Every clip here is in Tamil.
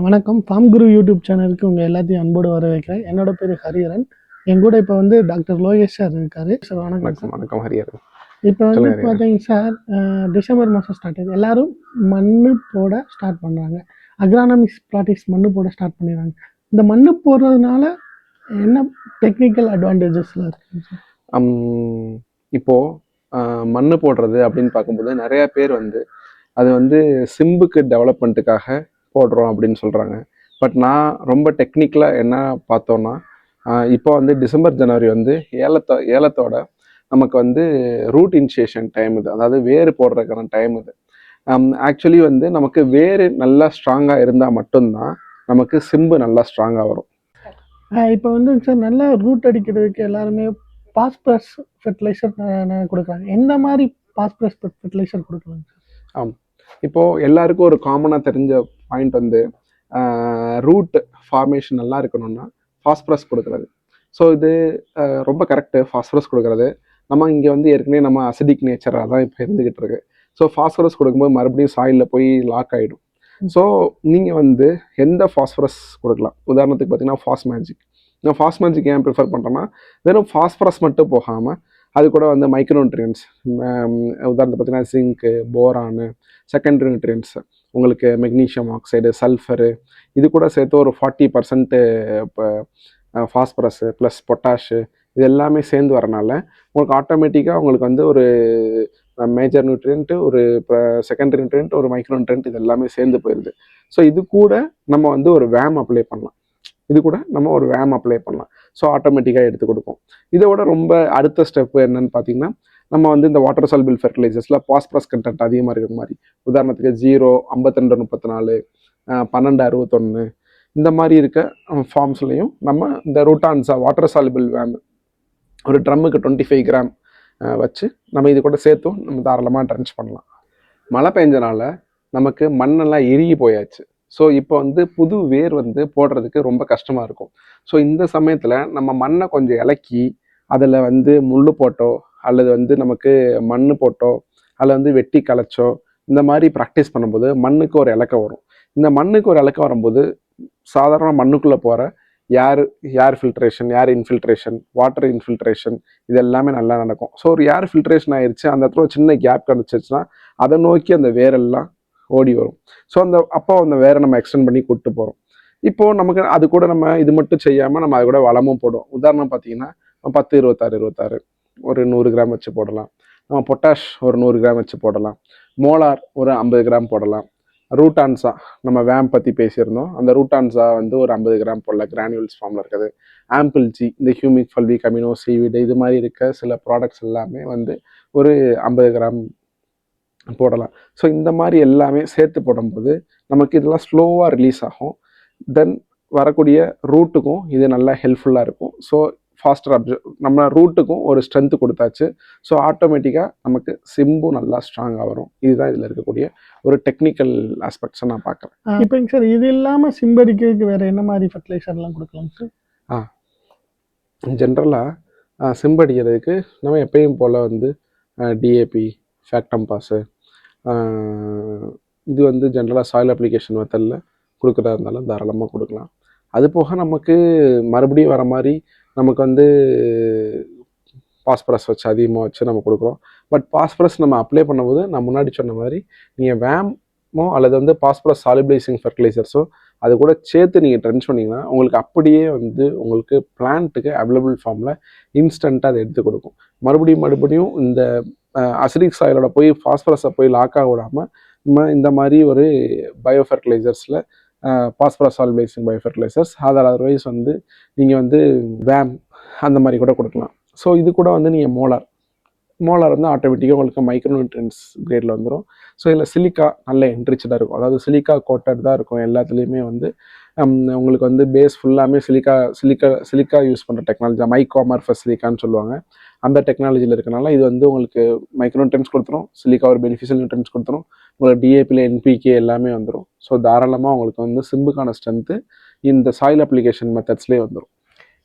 வணக்கம். ஃபார்ம் குரு யூடியூப் சேனலுக்கு உங்கள் எல்லாத்தையும் அன்போடு வரவேற்கிறேன். என்னோட பேர் ஹரிஹரன் என் கூட இப்போ வந்து டாக்டர் லோகேஷ் சார் இருக்காரு. சார் வணக்கம் சார். வணக்கம் ஹரியர் இப்போ வந்து. பார்த்தீங்க சார் டிசம்பர் மாதம் ஸ்டார்ட் ஆகுது. எல்லாரும் மண்ணு போட ஸ்டார்ட் பண்ணுறாங்க அக்ரானமிக்ஸ் ப்ராக்டிஸ் மண்ணு போட ஸ்டார்ட் பண்ணிடுறாங்க. இந்த மண்ணு போடுறதுனால என்ன டெக்னிக்கல் அட்வான்டேஜஸ்லாம் இருக்குங்க சார்? ஹம், இப்போ ஆஹ், மண்ணு போடுறது அப்படின்னு பார்க்கும்போது நிறைய பேர் வந்து அது வந்து சிம்புக்கு டெவலப்மெண்ட்டுக்காக போடுறோம் அப்படின்னு சொல்றாங்க. பட் நான் ரொம்ப டெக்னிக்கலாக என்ன பார்த்தோன்னா இப்போ வந்து டிசம்பர் ஜனவரி வந்து ஏலத்தோ ஏலத்தோட நமக்கு வந்து ரூட் இனிஷியேஷன் டைம் இது. அதாவது வேர் போடுறதுக்கான டைம் இது. ஆக்சுவலி வந்து நமக்கு வேர் நல்லா ஸ்ட்ராங்காக இருந்தால் மட்டும்தான் நமக்கு சிம்பு நல்லா ஸ்ட்ராங்காக வரும். இப்போ வந்து சார் நல்லா ரூட் அடிக்கிறதுக்கு எல்லாருமே பாஸ்பரஸ் ஃபெர்டிலைசர் கொடுக்குறாங்க. எந்த மாதிரி பாஸ்பரஸ் ஃபெர்டிலைசர் கொடுக்கலாம் சார்? இப்போது எல்லாருக்கும் ஒரு காமனாக தெரிஞ்ச பாயிண்ட் வந்து ரூட் ஃபார்மேஷன் நல்லா இருக்கணும்னா ஃபாஸ்பரஸ் கொடுக்குறது. ஸோ இது ரொம்ப கரெக்டு ஃபாஸ்பரஸ் கொடுக்குறது. நம்ம இங்கே வந்து ஏற்கனவே நம்ம அசிடிக் நேச்சராக தான் இப்போ இருந்துக்கிட்டு இருக்கு. ஸோ ஃபாஸ்பரஸ் கொடுக்கும்போது மறுபடியும் சாயிலில் போய் லாக் ஆகிடும் ஸோ நீங்கள் வந்து எந்த ஃபாஸ்பரஸ் கொடுக்கலாம்? உதாரணத்துக்கு பார்த்தீங்கன்னா ஃபாஸ்ட் மேஜிக் நான் ஃபாஸ்ட் மேஜிக் ஏன் ப்ரிஃபர் பண்ணுறேன்னா வெறும் ஃபாஸ்பரஸ் மட்டும் போகாமல் அது கூட வந்து மைக்ரோன்ட்ரியன்ஸ் உதாரணத்துக்கு பார்த்தீங்கன்னா சிங்க்கு போரானு செகண்டரி நியூட்ரியன்ஸ் உங்களுக்கு மெக்னீஷியம் ஆக்சைடு சல்ஃபரு இது கூட சேர்த்து ஒரு ஃபார்ட்டி பர்சன்ட்டு இப்போ ஃபாஸ்பரஸு ப்ளஸ் பொட்டாஷு இது எல்லாமே சேர்ந்து வரனால உங்களுக்கு ஆட்டோமேட்டிக்காக உங்களுக்கு வந்து ஒரு மேஜர் நியூட்ரியன்ட்டு ஒரு செகண்டரி நியூட்ரியன்ட் ஒரு மைக்ரோ நியூட்ரியன்ட் இது எல்லாமே சேர்ந்து போயிடுது ஸோ இது கூட நம்ம வந்து ஒரு வேம் அப்ளை பண்ணலாம். இது கூட நம்ம ஒரு வேம் அப்ளை பண்ணலாம். ஸோ ஆட்டோமேட்டிக்காக எடுத்து கொடுக்கும் இதை விட ரொம்ப அடுத்த ஸ்டெப் என்னன்னு பார்த்தீங்கன்னா நம்ம வந்து இந்த வாட்டர் சால்பிள் ஃபெர்டிலைசர்ஸில் பாஸ்பரஸ் கண்டென்ட் அதிகமாக இருக்கிற மாதிரி உதாரணத்துக்கு ஜீரோ ஐம்பத்திரெண்டு முப்பத்தி நாலு பன்னெண்டு அறுபத்தொன்று இந்த மாதிரி இருக்க ஃபார்ம்ஸ்லையும் நம்ம இந்த ரூட்டான்ஸா வாட்டர் சால்பிள் வேம் ஒரு ட்ரம்முக்கு டுவெண்ட்டி ஃபைவ் கிராம் வச்சு நம்ம இது கூட சேர்த்தும் நம்ம தாராளமாக ட்ரென்ச் பண்ணலாம். மழை பெஞ்சனால நமக்கு மண்ணெல்லாம் இறுகி போயாச்சு. ஸோ இப்போ வந்து புது வேர் வந்து போடுறதுக்கு ரொம்ப கஷ்டமாக இருக்கும். ஸோ இந்த சமயத்தில் நம்ம மண்ணை கொஞ்சம் இலக்கி அதில் வந்து முள் போட்டோ அல்லது வந்து நமக்கு மண் போட்டோ அதில் வந்து வெட்டி களைச்சோ இந்த மாதிரி ப்ராக்டிஸ் பண்ணும்போது மண்ணுக்கு ஒரு இலக்கம் வரும். இந்த மண்ணுக்கு ஒரு இலக்கம் வரும்போது சாதாரண மண்ணுக்குள்ளே போகிற air air filtration air infiltration water infiltration இது எல்லாமே நல்லா நடக்கும். ஸோ ஒரு ஏர் ஃபில்ட்ரேஷன் ஆயிடுச்சு அந்த இடத்துல சின்ன கேப் கிடச்சிருச்சுன்னா அதை நோக்கி அந்த வேரெல்லாம் ஓடி வரும். ஸோ அந்த அப்போ அந்த வேற நம்ம எக்ஸ்டெண்ட் பண்ணி கூப்பிட்டு போகிறோம் இப்போது நமக்கு அது கூட நம்ம இது மட்டும் செய்யாமல் நம்ம அது கூட வளமும் போடுவோம் உதாரணம் பார்த்தீங்கன்னா பத்து இருபத்தாறு இருபத்தாறு ஒரு நூறு கிராம் வச்சு போடலாம். நம்ம பொட்டாஷ் ஒரு நூறு கிராம் வச்சு போடலாம். மோலார் ஒரு ஐம்பது கிராம் போடலாம். ரூட்டான்ஸா நம்ம வேம் பற்றி பேசியிருந்தோம். அந்த ரூட்டான்ஸா வந்து ஒரு ஐம்பது கிராம் போடலாம் கிரானியூல்ஸ் ஃபார்மில் இருக்குது. ஆம்பிள் ஜி இந்த ஹியூமிக் ஃபல்வி கமினோ சீவிடு இது மாதிரி இருக்க சில ப்ராடக்ட்ஸ் எல்லாமே வந்து ஒரு ஐம்பது கிராம் போடலாம். ஸோ இந்த மாதிரி எல்லாமே சேர்த்து போடும்போது நமக்கு இதெல்லாம் ஸ்லோவாக ரிலீஸ் ஆகும். தென் வரக்கூடிய ரூட்டுக்கும் இது நல்லா ஹெல்ப்ஃபுல்லாக இருக்கும். ஸோ ஃபாஸ்டர் அப்சர்வ் நம்ம ரூட்டுக்கும் ஒரு ஸ்ட்ரென்த் கொடுத்தாச்சு. ஸோ ஆட்டோமேட்டிக்காக நமக்கு சிம்பும் நல்லா ஸ்ட்ராங்காக வரும். இதுதான் இதில் இருக்கக்கூடிய ஒரு டெக்னிக்கல் ஆஸ்பெக்ட்ஸை நான் பார்க்குறேன். இப்போங்க சார் இது இல்லாமல் சிம்படிக்கிறதுக்கு வேற என்ன மாதிரி ஃபெர்டிலைசர்லாம் கொடுக்கலாம் சார்? ஜென்ரலாக சிம்படிக்கிறதுக்கு நம்ம எப்பயும் போல் வந்து டிஏபி ஃபேக்டம் பாஸு இது வந்து ஜென்ரலாக சாயில் அப்ளிகேஷன் மெத்தடில் கொடுக்குறதா இருந்தாலும் தாராளமாக கொடுக்கலாம். அது போக நமக்கு மறுபடியும் வர மாதிரி நமக்கு வந்து பாஸ்பரஸ் வச்சு அதிகமாக வச்சு நம்ம கொடுக்குறோம். பட் பாஸ்பரஸ் நம்ம அப்ளை பண்ணும்போது நான் முன்னாடி சொன்ன மாதிரி நீங்கள் வேம் அல்லது வந்து பாஸ்பரஸ் சாலிபிளைசிங் ஃபர்டிலைசர்ஸோ அது கூட சேர்த்து நீங்கள் ட்ரென்ச் பண்ணிங்கன்னா உங்களுக்கு அப்படியே வந்து உங்களுக்கு பிளான்ட்டுக்கு அவைலபிள் ஃபார்மில் இன்ஸ்டண்ட்டாக அதை எடுத்து கொடுக்கும். மறுபடியும் மறுபடியும் இந்த அசிடிக் சாயிலோட போய் ஃபாஸ்பரஸை போய் லாக் ஆக விடாமல் நம்ம இந்த மாதிரி ஒரு bio ஃபர்டிலைசர்ஸில் phosphorus solubilising bio fertilisers other otherwise வந்து நீங்கள் வந்து வேம் அந்த மாதிரி கூட கொடுக்கலாம். ஸோ இது கூட வந்து நீங்கள் மோலார் மோலார் வந்து ஆட்டோமேட்டிக்காக உங்களுக்கு மைக்ரோ நியூட்ரியன்ஸ் கிரேடில் வந்துடும் ஸோ இதில் சிலிக்கா நல்ல என்ரிச்சடாக இருக்கும். அதாவது சிலிக்கா கோட்டட் தான் இருக்கும் எல்லாத்துலேயுமே வந்து. உங்களுக்கு வந்து பேஸ் ஃபுல்லாமே சிலிக்கா சிலிக்கா சிலிக்கா யூஸ் பண்ணுற டெக்னாலஜி மைக்கோமார்ஃபஸ் சிலிக்கான்னு சொல்லுவாங்க. அந்த டெக்னாலஜியில் இருக்கனால இது வந்து உங்களுக்கு மைக்ரோ நியூட்ரியன்ஸ் கொடுத்துரும். சிலிக்கா ஒரு பெனிஃபிஷியல் நியூட்ரன்ஸ் கொடுத்துரும். உங்களுக்கு டிஏபியில் என்பிகே எல்லாமே வந்துடும் ஸோ தாராளமாக உங்களுக்கு வந்து சிம்புக்கான ஸ்ட்ரென்த்து இந்த சாயில் அப்ளிகேஷன் மெத்தட்ஸ்லேயே வந்துடும்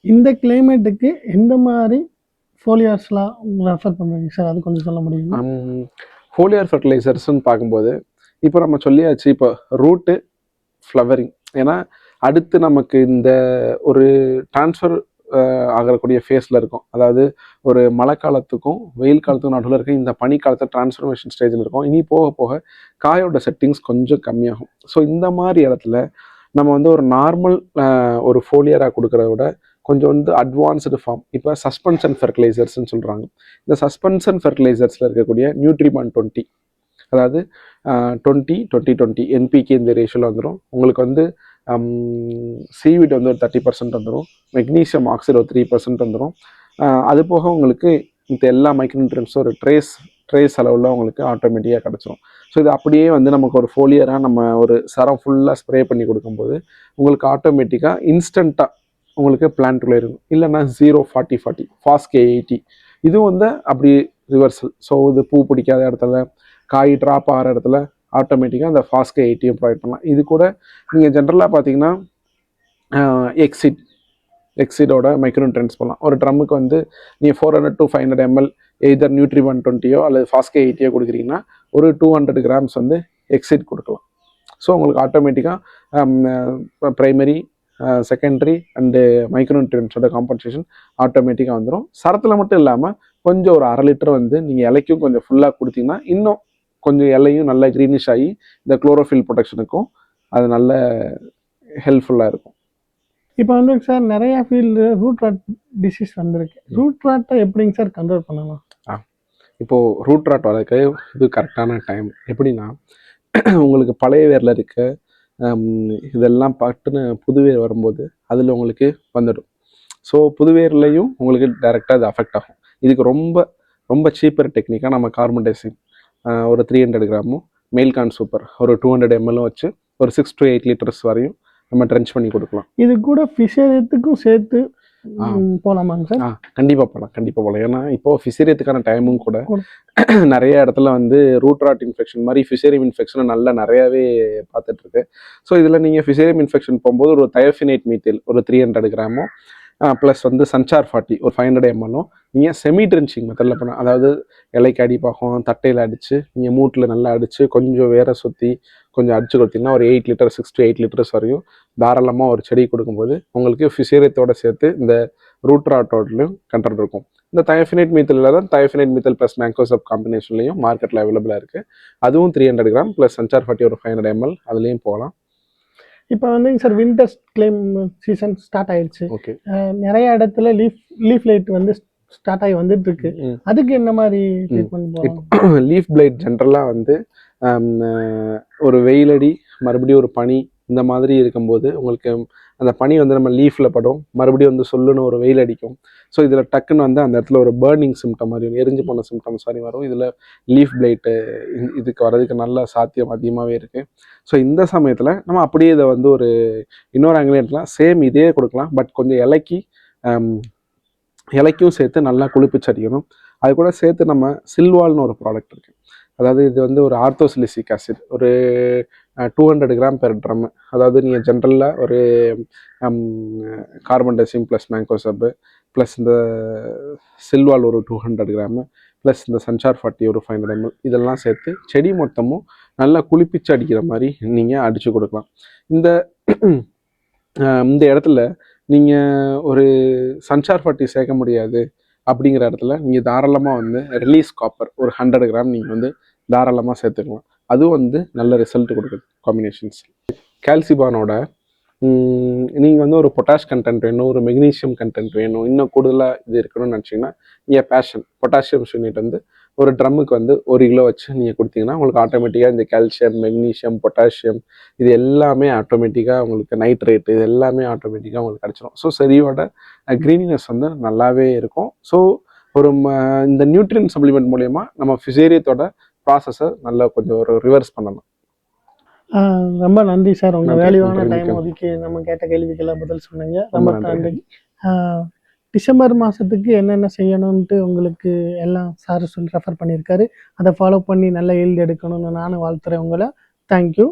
இந்த கிளைமேட்டுக்கு எந்த மாதிரி ஃபோலியார்ஸ்லாம் ரெஃபர் பண்ணுவீங்க சார் அது கொஞ்சம் சொல்ல முடியுமா? ஃபோலியர் ஃபர்டிலைசர்ஸ்னு பார்க்கும்போது இப்போ நம்ம சொல்லியாச்சு இப்போ ரூட்டு ஃப்ளவரிங் ஏன்னா அடுத்து நமக்கு இந்த ஒரு ட்ரான்ஸ்ஃபர் ஆகக்கூடிய ஃபேஸில் இருக்கும். அதாவது ஒரு மழை காலத்துக்கும் வெயில் காலத்துக்கும் நடுவில் இருக்க இந்த பனி காலத்தை டிரான்ஸ்ஃபர்மேஷன் ஸ்டேஜில் இருக்கும். இனி போக போக காயோட செட்டிங்ஸ் கொஞ்சம் கம்மியாகும். ஸோ இந்த மாதிரி இடத்துல நம்ம வந்து ஒரு நார்மல் ஒரு ஃபோலியராக கொடுக்கறத விட கொஞ்சம் வந்து அட்வான்ஸ்டு ஃபார்ம் இப்போ சஸ்பென்ஷன் ஃபெர்டிலைசர்ஸ்னு சொல்கிறாங்க இந்த சஸ்பென்ஷன் ஃபெர்டிலைசர்ஸில் இருக்கக்கூடிய நியூட்ரிமான் டுவெண்ட்டி அதாவது டுவெண்ட்டி டுவெண்ட்டி டுவெண்ட்டி என்பிகே இந்த ரேஷியோவில் வந்துடும் உங்களுக்கு வந்து சீவிட் வந்து ஒரு தேர்ட்டி பர்சன்ட் வந்துடும் மெக்னீசியம் ஆக்சைடு ஒரு த்ரீ பர்சன்ட் வந்துடும் அது போக உங்களுக்கு இந்த எல்லா மைக்ரோநியூட்ரியன்ஸும் ஒரு ட்ரேஸ் ட்ரேஸ் அளவில் உங்களுக்கு ஆட்டோமேட்டிக்காக கிடச்சிரும். ஸோ இது அப்படியே வந்து நமக்கு ஒரு ஃபோலியராக நம்ம ஒரு சரம் ஃபுல்லாக ஸ்ப்ரே பண்ணி கொடுக்கும்போது உங்களுக்கு ஆட்டோமேட்டிக்காக இன்ஸ்டண்ட்டாக உங்களுக்கு பிளான்ட்டுள்ளே இருக்கும். இல்லைன்னா ஜீரோ ஃபார்ட்டி ஃபார்ட்டி ஃபாஸ்ட் கே எயிட்டி இதுவும் வந்து அப்படி ரிவர்சல் ஸோ இது பூ பிடிக்காத இடத்துல காய் ட்ராப் ஆகிற இடத்துல ஆட்டோமேட்டிக்காக அந்த ஃபாஸ்ட் கே எயிட்டியும் ப்ரொவைட் பண்ணலாம். இது கூட நீங்கள் ஜென்ரலாக பார்த்தீங்கன்னா எக்ஸிட் எக்ஸிடோட மைக்ரோன்ட்ரென்ஸ் பண்ணலாம் ஒரு ட்ரம்முக்கு வந்து நீங்கள் four hundred to five hundred ML either nutri one டுவெண்ட்டியோ அல்லது ஃபாஸ்கே எயிட்டியோ கொடுக்குறீங்கன்னா ஒரு டூ ஹண்ட்ரட் கிராம்ஸ் வந்து எக்ஸிட் கொடுக்கலாம். ஸோ உங்களுக்கு ஆட்டோமேட்டிக்காக ப்ரைமரி செகண்டரி அண்டு மைக்ரோன்ட்ரியன்ஸோட காம்பன்சேஷன் ஆட்டோமேட்டிக்காக வந்துடும் சரத்தில் மட்டும் இல்லாமல் கொஞ்சம் ஒரு அரை லிட்டர் வந்து நீங்கள் இலைக்கும் கொஞ்சம் ஃபுல்லாக கொடுத்தீங்கன்னா இன்னும் கொஞ்சம் இலையும் நல்லா க்ரீனிஷ் ஆகி இந்த குளோரோஃபில் ப்ரொடெக்ஷனுக்கும் அது நல்ல ஹெல்ப்ஃபுல்லாக இருக்கும். இப்போ வந்து சார் நிறைய ஃபீல்டு ரூட் ராட் டிசீஸ் வந்திருக்கு. ரூட் ராட்டை எப்படிங்க சார் கண்ட்ரோல் பண்ணலாம்? இப்போது ரூட் ராட் வளர்க்க இது கரெக்டான டைம் எப்படின்னா உங்களுக்கு பழைய வேரில் இருக்க ஹம், இதெல்லாம் பட்டுன்னு புதுவேர் வரும்போது அதில் உங்களுக்கு வந்துடும். ஸோ புதுவேர்லேயும் உங்களுக்கு டைரெக்டாக அது அஃபெக்ட் ஆகும். இதுக்கு ரொம்ப ரொம்ப சீப்பர் டெக்னிக்காக நம்ம கார்பன்டைசிங் ஒரு த்ரீ ஹண்ட்ரட் கிராமும் மெயில்கான் சூப்பர் ஒரு டூ ஹண்ட்ரட் எம்எல்லும் வச்சு ஒரு சிக்ஸ் டு எயிட் லிட்டர்ஸ் வரையும் நம்ம ட்ரென்ச் பண்ணி கொடுக்கலாம். இது கூட ஃபிஷரியத்துக்கும் சேர்த்து போலாமாங்க சார்? ஆ கண்டிப்பாக போகலாம் கண்டிப்பாக போகலாம் ஏன்னா இப்போ ஃபிசேரியத்துக்கான டைமும் கூட கூட. நிறைய இடத்துல வந்து ரூட் ராட் இன்ஃபெக்ஷன் மாதிரி ஃபிசேரியம் இன்ஃபெக்ஷன் நல்லா நிறையாவே பார்த்துட்டு இருக்கு. ஸோ இதில் நீங்கள் ஃபிசேரியம் இன்ஃபெக்ஷன் போகும்போது ஒரு தயோஃபினேட் மீத்தில் ஒரு த்ரீ ஹண்ட்ரட் கிராமும் ப்ளஸ் வந்து சன்சார் ஃபார்ட்டி ஒரு ஃபைவ் ஹண்ட்ரட் எம்எல்லும் நீங்கள் செமி ட்ரென்ச்சிங் மெத்தடில் பண்ண அதாவது இலைக்கு அடிப்பாகும் தட்டையில் அடித்து நீங்கள் மூட்டில் நல்லா அடித்து கொஞ்சம் வேற சுற்றி கொஞ்சம் அடிச்சு கொடுத்தீங்கன்னா ஒரு eight litre six to eight litres வரையும் தாராளமாக ஒரு செடி கொடுக்கும்போது உங்களுக்கு ஃபிசேரியத்தோட சேர்த்து இந்த ரூட் ராட்டோட்லையும் இருக்கும். இந்த தயோஃபினேட் மீத்தலில் தான் தயோஃபினேட் மீத்தல் ப்ளஸ் மேங்கோசப் காம்பினேஷன்லையும் மார்க்கெட்டில் அவைலபிளாக இருக்குது அதுவும் த்ரீ ஹண்ட்ரட் கிராம் ப்ளஸ் சஞ்சார் ஃபார்ட்டி ஒரு ஃபைவ் ஹண்ட்ரட் எம்எல் அதுலேயும் போகலாம். இப்போ வந்துங்க sir winter claim season start ஆயிடுச்சு. ஓகே நிறைய இடத்துல லீஃப் லீஃப் லைட் வந்து ஸ்டார்ட் ஆகி வந்துட்டு இருக்கு அதுக்கு என்ன மாதிரி ட்ரீட்மெண்ட் லீஃப் பிளைட் ஜென்ரலாக வந்து ஒரு வெயிலடி மறுபடியும் ஒரு பனி இந்த மாதிரி இருக்கும்போது உங்களுக்கு அந்த பனி வந்து நம்ம லீஃபில் படும். மறுபடியும் வந்து சொல்லுன்னு ஒரு வெயில் அடிக்கும். ஸோ இதில் டக்குன்னு வந்து அந்த இடத்துல ஒரு பேர்னிங் சிம்டம் மாதிரி எரிஞ்சு போன சிம்டம்ஸ் மாதிரி வரும். இதில் லீஃப் பிளைட்டு இதுக்கு வர்றதுக்கு நல்ல சாத்தியம் அதிகமாகவே இருக்குது ஸோ இந்த சமயத்தில் நம்ம அப்படியே இதை வந்து ஒரு இன்னொரு ஆங்கிலே எடுக்கலாம் சேம் இதே கொடுக்கலாம். பட் கொஞ்சம் இலைக்கி இலைக்கும் சேர்த்து நல்லா குளிப்பிச்சு அடிக்கணும் அது கூட சேர்த்து நம்ம சில்வால்னு ஒரு ப்ராடக்ட் இருக்குது அதாவது இது வந்து ஒரு ஆர்த்தோசிலிசிக் ஆசிட் ஒரு two hundred gram per drum அதாவது நீங்கள் ஜென்ரலில் ஒரு கார்பன் டெசிம் ப்ளஸ் மேங்கோசப்பு ப்ளஸ் இந்த சில்வால் ஒரு டூ ஹண்ட்ரட் கிராமு ப்ளஸ் இந்த சன்சார் ஃபார்ட்டி ஒரு ஃபைவ் ஹண்ட்ரட் எம்எல் இதெல்லாம் சேர்த்து செடி மொத்தமும் நல்லா குளிப்பிச்சு அடிக்கிற மாதிரி நீங்கள் அடித்து கொடுக்கலாம். இந்த இந்த இடத்துல நீங்கள் ஒரு சன்சார் ஃபார்ட்டி சேர்க்க முடியாது அப்படிங்கிற இடத்துல நீங்கள் தாராளமாக வந்து ரிலீஸ் காப்பர் ஒரு ஹண்ட்ரட் கிராம் நீங்கள் வந்து தாராளமாக சேர்த்துக்கலாம். அதுவும் வந்து நல்ல ரிசல்ட் கொடுக்குது காம்பினேஷன்ஸ் கால்சிபானோட நீங்கள் வந்து ஒரு பொட்டாஷ் கண்டென்ட் வேணும் ஒரு மெக்னீஷியம் கண்டென்ட் வேணும் இன்னும் கூடுதலாக இது இருக்கணும்னு நினச்சிங்கன்னா நீங்கள் பேஷன் பொட்டாசியம் யூனிட் வந்து ஒரு ட்ரம்முக்கு வந்து ஒரு கிலோ வச்சு நீங்கள் கொடுத்தீங்கன்னா உங்களுக்கு ஆட்டோமேட்டிக்காக இந்த கால்சியம் மெக்னீஷியம் பொட்டாசியம் இது எல்லாமே ஆட்டோமேட்டிக்காக உங்களுக்கு நைட்ரேட் இது எல்லாமே ஆட்டோமேட்டிக்காக உங்களுக்கு கிடச்சிரும். ஸோ செடியோட க்ரீனினஸ் வந்து நல்லாவே இருக்கும். ஸோ ஒரு இந்த நியூட்ரியன் சப்ளிமெண்ட் மூலயமா நம்ம ஃபிசேரியத்தோட ப்ராசஸை நல்லா கொஞ்சம் ஒரு ரிவர்ஸ் பண்ணலாம் ஆஹ் ரொம்ப நன்றி சார். உங்க நன்றி, வேல்யூவான டைம். ஒதுக்கி நம்ம கேட்ட கேள்விக்கெல்லாம் பதில் சொன்னீங்க. ரொம்ப நன்றி. டிசம்பர் மாதத்துக்கு என்னென்ன செய்யணும்ன்ட்டு உங்களுக்கு எல்லாம் சார் சொல்லி ரெஃபர் பண்ணியிருக்காரு. அதை ஃபாலோ பண்ணி நல்லா எழுதி எடுக்கணும்னு நானும் வாழ்த்துறேன் உங்களை. தேங்க்யூ